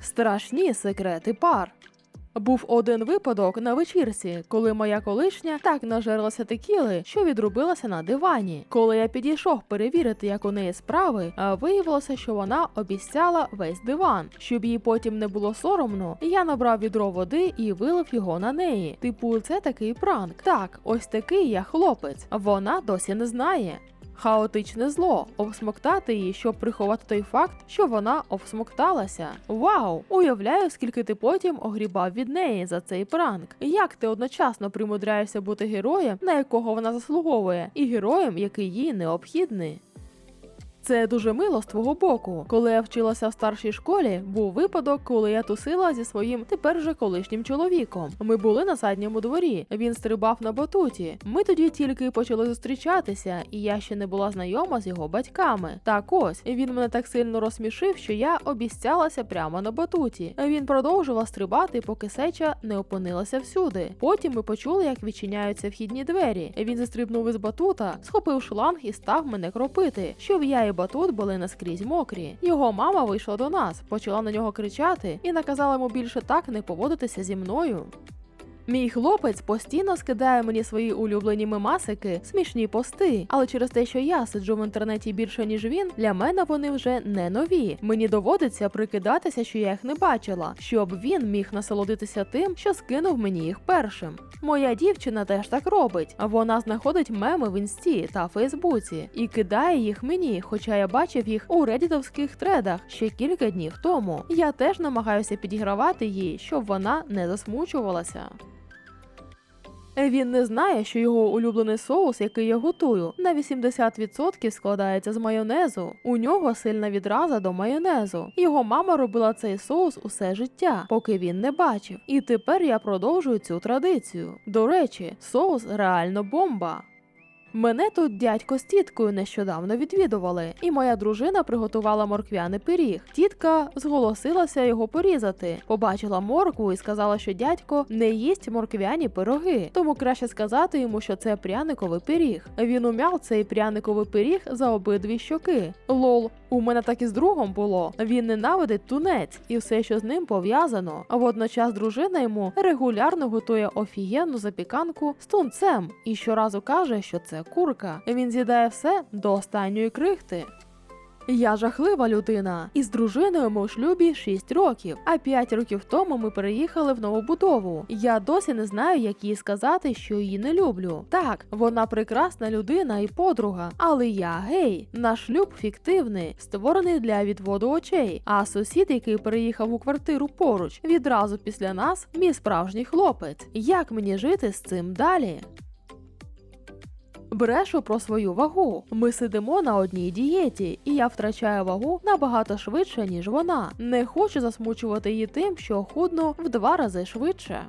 Страшні секрети пар. Був один випадок на вечірці, коли моя колишня так нажерлася текіли, що відрубилася на дивані. Коли я підійшов перевірити, як у неї справи, виявилося, що вона обіцяла весь диван. Щоб їй потім не було соромно, я набрав відро води і вилив його на неї. Типу, це такий пранк. Так, ось такий я хлопець. Вона досі не знає. Хаотичне зло обсмоктати її, щоб приховати той факт, що вона обсмокталася. Вау! Уявляю, скільки ти потім огрібав від неї за цей пранк. Як ти одночасно примудряєшся бути героєм, на якого вона заслуговує, і героєм, який їй необхідний. Це дуже мило з твого боку. Коли я вчилася в старшій школі, був випадок, коли я тусила зі своїм тепер же колишнім чоловіком. Ми були на задньому дворі. Він стрибав на батуті. Ми тоді тільки почали зустрічатися, і я ще не була знайома з його батьками. Так ось він мене так сильно розсмішив, що я обіцялася прямо на батуті. Він продовжував стрибати, поки сеча не опинилася всюди. Потім ми почули, як відчиняються вхідні двері. Він застрибнув із батута, схопив шланг і став мене кропити, щоб я і батут були наскрізь мокрі. Його мама вийшла до нас, почала на нього кричати і наказала йому більше так не поводитися зі мною. Мій хлопець постійно скидає мені свої улюблені мемасики, смішні пости, але через те, що я сиджу в інтернеті більше ніж він, для мене вони вже не нові. Мені доводиться прикидатися, що я їх не бачила, щоб він міг насолодитися тим, що скинув мені їх першим. Моя дівчина теж так робить. Вона знаходить меми в інсті та Фейсбуці і кидає їх мені, хоча я бачив їх у реддітовських тредах ще кілька днів тому. Я теж намагаюся підігравати їй, щоб вона не засмучувалася. Він не знає, що його улюблений соус, який я готую, на 80% складається з майонезу. У нього сильна відраза до майонезу. Його мама робила цей соус усе життя, поки він не бачив. І тепер я продовжую цю традицію. До речі, соус реально бомба. Мене тут дядько з тіткою нещодавно відвідували, і моя дружина приготувала морквяний пиріг. Тітка зголосилася його порізати, побачила моркву і сказала, що дядько не їсть морквяні пироги, тому краще сказати йому, що це пряниковий пиріг. Він умяв цей пряниковий пиріг за обидві щоки. Лол, у мене так і з другом було. Він ненавидить тунець і все, що з ним пов'язано. А водночас дружина йому регулярно готує офігенну запіканку з тунцем і щоразу каже, що це курка. Він з'їдає все до останньої крихти. Я жахлива людина. Із дружиною ми у шлюбі 6 років, а 5 років тому ми переїхали в новобудову. Я досі не знаю, як їй сказати, що її не люблю. Так, вона прекрасна людина і подруга, але я гей. Наш шлюб фіктивний, створений для відводу очей. А сусід, який переїхав у квартиру поруч, відразу після нас мій справжній хлопець. Як мені жити з цим далі? Брешу про свою вагу. Ми сидимо на одній дієті, і я втрачаю вагу набагато швидше, ніж вона. Не хочу засмучувати її тим, що худну в два рази швидше.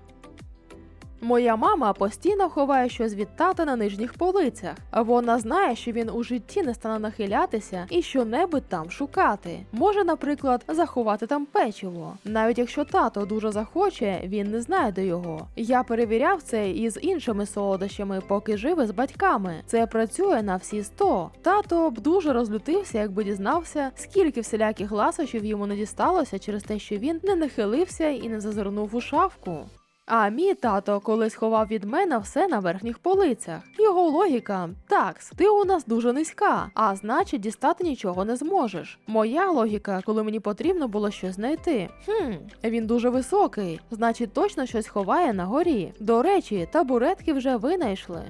Моя мама постійно ховає щось від тата на нижніх полицях. Вона знає, що він у житті не стане нахилятися і що-небудь там шукати. Може, наприклад, заховати там печиво. Навіть якщо тато дуже захоче, він не знайде його. Я перевіряв це із іншими солодощами, поки жив із батьками. Це працює на всі 100. Тато б дуже розлютився, якби дізнався, скільки всіляких ласощів йому не дісталося через те, що він не нахилився і не зазирнув у шафку. А мій тато колись ховав від мене все на верхніх полицях. Його логіка: такс, ти у нас дуже низька, а значить, дістати нічого не зможеш. Моя логіка, коли мені потрібно було щось знайти. Хм, він дуже високий, значить, точно щось ховає на горі. До речі, табуретки вже винайшли.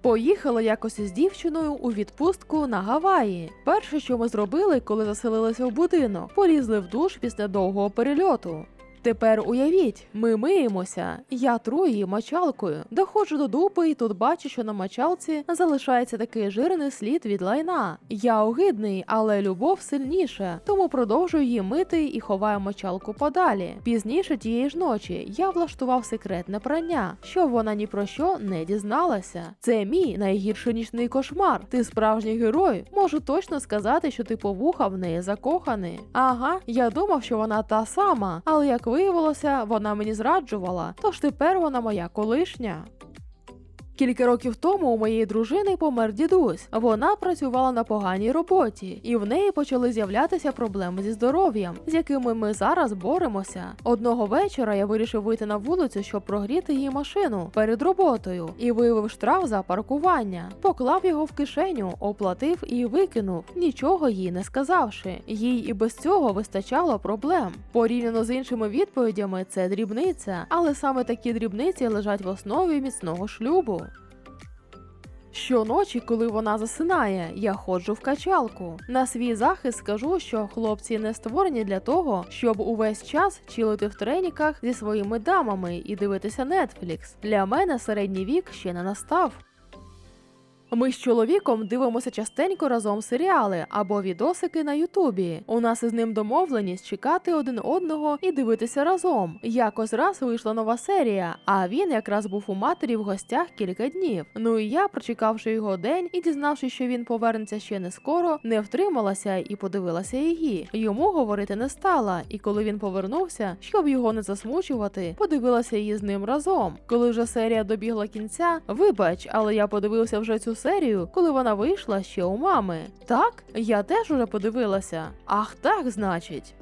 Поїхала якось із дівчиною у відпустку на Гаваї. Перше, що ми зробили, коли заселилися в будинок, полізли в душ після довгого перельоту. Тепер уявіть, ми миємося. Я тру її мочалкою. Доходжу до дупи і тут бачу, що на мочалці залишається такий жирний слід від лайна. Я огидний, але любов сильніша, тому продовжую її мити і ховаю мочалку подалі. Пізніше тієї ж ночі я влаштував секретне прання, щоб вона ні про що не дізналася. Це мій найгірший нічний кошмар. Ти справжній герой. Можу точно сказати, що ти по вуха в неї закоханий. Ага, я думав, що вона та сама, але як виявилося, вона мені зраджувала, тож тепер вона моя колишня. Кілька років тому у моєї дружини помер дідусь. Вона працювала на поганій роботі, і в неї почали з'являтися проблеми зі здоров'ям, з якими ми зараз боремося. Одного вечора я вирішив вийти на вулицю, щоб прогріти її машину перед роботою, і виявив штраф за паркування. Поклав його в кишеню, оплатив і викинув, нічого їй не сказавши. Їй і без цього вистачало проблем. Порівняно з іншими відповідями, це дрібниця, але саме такі дрібниці лежать в основі міцного шлюбу. Щоночі, коли вона засинає, я ходжу в качалку. На свій захист скажу, що хлопці не створені для того, щоб увесь час чилити в треніках зі своїми дамами і дивитися Netflix. Для мене середній вік ще не настав. Ми з чоловіком дивимося частенько разом серіали або відосики на Ютубі. У нас із ним домовленість чекати один одного і дивитися разом. Якось раз вийшла нова серія, а він якраз був у матері в гостях кілька днів. Ну і я, прочекавши його день і дізнавшись, що він повернеться ще не скоро, не втрималася і подивилася її. Йому говорити не стала, і коли він повернувся, щоб його не засмучувати, подивилася її з ним разом. Коли вже серія добігла кінця, вибач, але я подивився вже цю серію, коли вона вийшла ще у мами. Так, я теж уже подивилася. Ах, так, значить.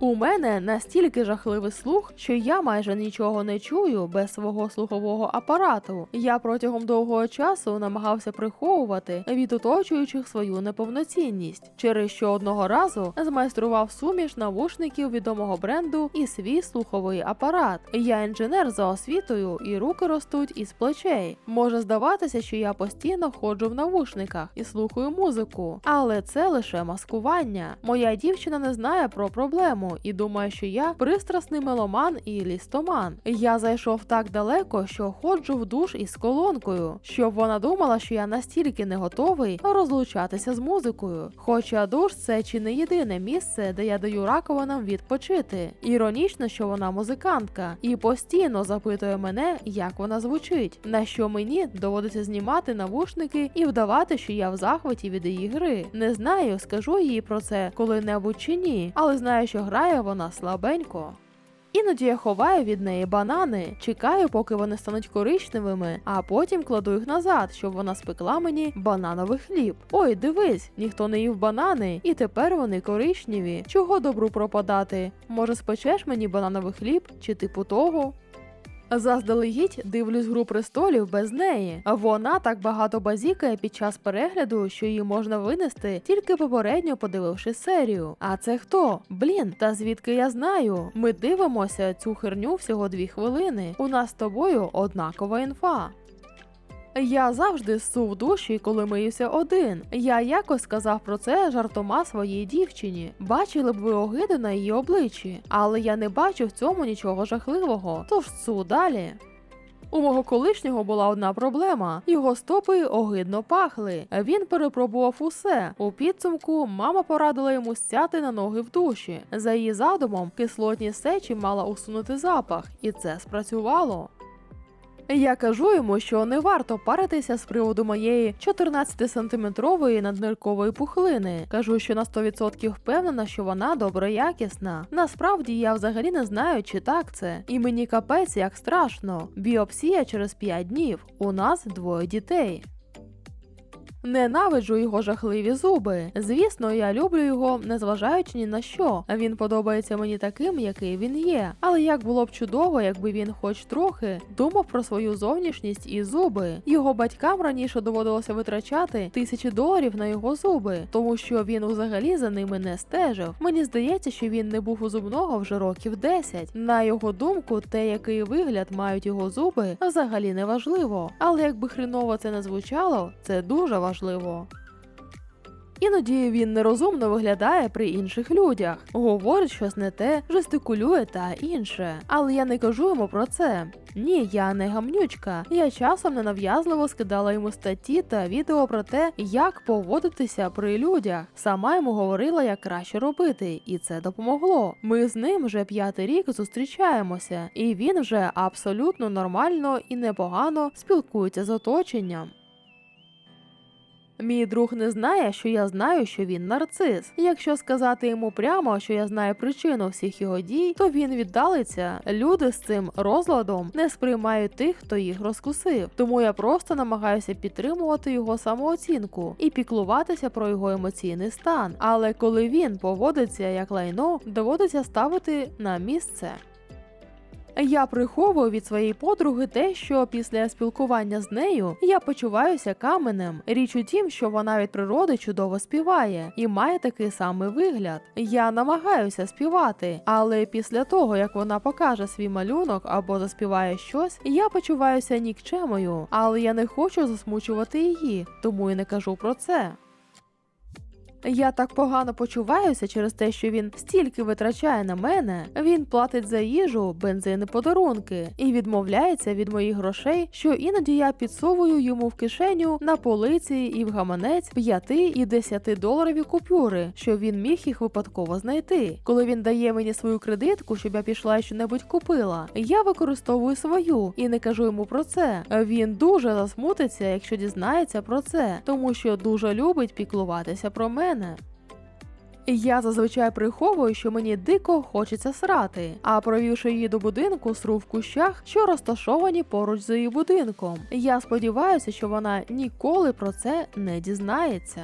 У мене настільки жахливий слух, що я майже нічого не чую без свого слухового апарату. Я протягом довгого часу намагався приховувати від оточуючих свою неповноцінність, через що одного разу змайстрував суміш навушників відомого бренду і свій слуховий апарат. Я інженер за освітою, і руки ростуть із плечей. Може здаватися, що я постійно ходжу в навушниках і слухаю музику, але це лише маскування. Моя дівчина не знає про проблему і думає, що я пристрасний меломан і лістоман. Я зайшов так далеко, що ходжу в душ із колонкою, щоб вона думала, що я настільки не готовий розлучатися з музикою. Хоча душ це чи не єдине місце, де я даю раковинам відпочити. Іронічно, що вона музикантка, і постійно запитує мене, як вона звучить, на що мені доводиться знімати навушники і вдавати, що я в захваті від її гри. Не знаю, скажу їй про це коли-небудь чи ні, але знаю, що грає вона слабенько. Іноді я ховаю від неї банани, чекаю, поки вони стануть коричневими, а потім кладу їх назад, щоб вона спекла мені банановий хліб. Ой, дивись, ніхто не їв банани, і тепер вони коричневі. Чого добру пропадати? Може, спечеш мені банановий хліб чи типу того? Заздалегідь дивлюсь гру престолів без неї. Вона так багато базікає під час перегляду, що її можна винести, тільки попередньо подививши серію. А це хто? Блін, та звідки я знаю? Ми дивимося цю херню всього дві хвилини. У нас з тобою однакова інфа. Я завжди ссу в душі, коли миюся один. Я якось сказав про це жартома своїй дівчині. Бачили б ви огиду на її обличчі, але я не бачу в цьому нічого жахливого. Тож ссу далі. У мого колишнього була одна проблема: його стопи огидно пахли. Він перепробував усе. У підсумку мама порадила йому стяти на ноги в душі. За її задумом, кислотні сечі мала усунути запах, і це спрацювало. Я кажу йому, що не варто паритися з приводу моєї 14-сантиметрової надниркової пухлини. Кажу, що на 100% впевнена, що вона доброякісна. Насправді я взагалі не знаю, чи так це. І мені капець як страшно. Біопсія через 5 днів. У нас двоє дітей. Ненавиджу його жахливі зуби. Звісно, я люблю його, незважаючи ні на що. Він подобається мені таким, який він є. Але як було б чудово, якби він, хоч трохи, думав про свою зовнішність і зуби. Його батькам раніше доводилося витрачати тисячі доларів на його зуби, тому що він взагалі за ними не стежив. Мені здається, що він не був у зубного вже років 10. На його думку, те, який вигляд мають його зуби, взагалі не важливо. Але якби хреново це не звучало, це дуже важливо. Іноді він нерозумно виглядає при інших людях, говорить щось не те, жестикулює та інше. Але я не кажу йому про це. Ні, я не гамнючка. Я часом ненав'язливо скидала йому статті та відео про те, як поводитися при людях. Сама йому говорила, як краще робити, і це допомогло. Ми з ним вже п'ятий рік зустрічаємося, і він вже абсолютно нормально і непогано спілкується з оточенням. Мій друг не знає, що я знаю, що він нарцис. Якщо сказати йому прямо, що я знаю причину всіх його дій, то він віддалиться. Люди з цим розладом не сприймають тих, хто їх розкусив. Тому я просто намагаюся підтримувати його самооцінку і піклуватися про його емоційний стан. Але коли він поводиться як лайно, доводиться ставити на місце. Я приховую від своєї подруги те, що після спілкування з нею я почуваюся каменем. Річ у тім, що вона від природи чудово співає і має такий самий вигляд. Я намагаюся співати, але після того як вона покаже свій малюнок або заспіває щось, я почуваюся нікчемою, але я не хочу засмучувати її, тому і не кажу про це. Я так погано почуваюся через те, що він стільки витрачає на мене. Він платить за їжу, бензин і подарунки і відмовляється від моїх грошей, що іноді я підсовую йому в кишеню на полиці і в гаманець 5 і 10 доларові купюри, що він міг їх випадково знайти. Коли він дає мені свою кредитку, щоб я пішла і щонебудь купила, я використовую свою і не кажу йому про це. Він дуже засмутиться, якщо дізнається про це, тому що дуже любить піклуватися про мене. Я зазвичай приховую, що мені дико хочеться срати, а провівши її до будинку, сру в кущах, що розташовані поруч з її будинком. Я сподіваюся, що вона ніколи про це не дізнається.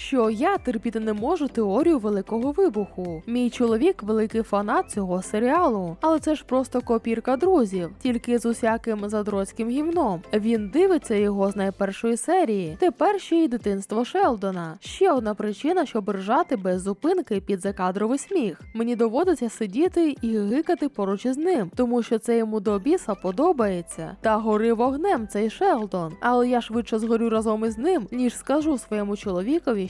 Що я терпіти не можу теорію великого вибуху. Мій чоловік великий фанат цього серіалу, але це ж просто копірка друзів, тільки з усяким задроцьким гімном. Він дивиться його з найпершої серії. Тепер ще й дитинство Шелдона. Ще одна причина, щоб ржати без зупинки під закадровий сміх. Мені доводиться сидіти і гикати поруч із ним, тому що це йому до біса подобається. Та гори вогнем цей Шелдон. Але я швидше згорю разом із ним, ніж скажу своєму чоловікові,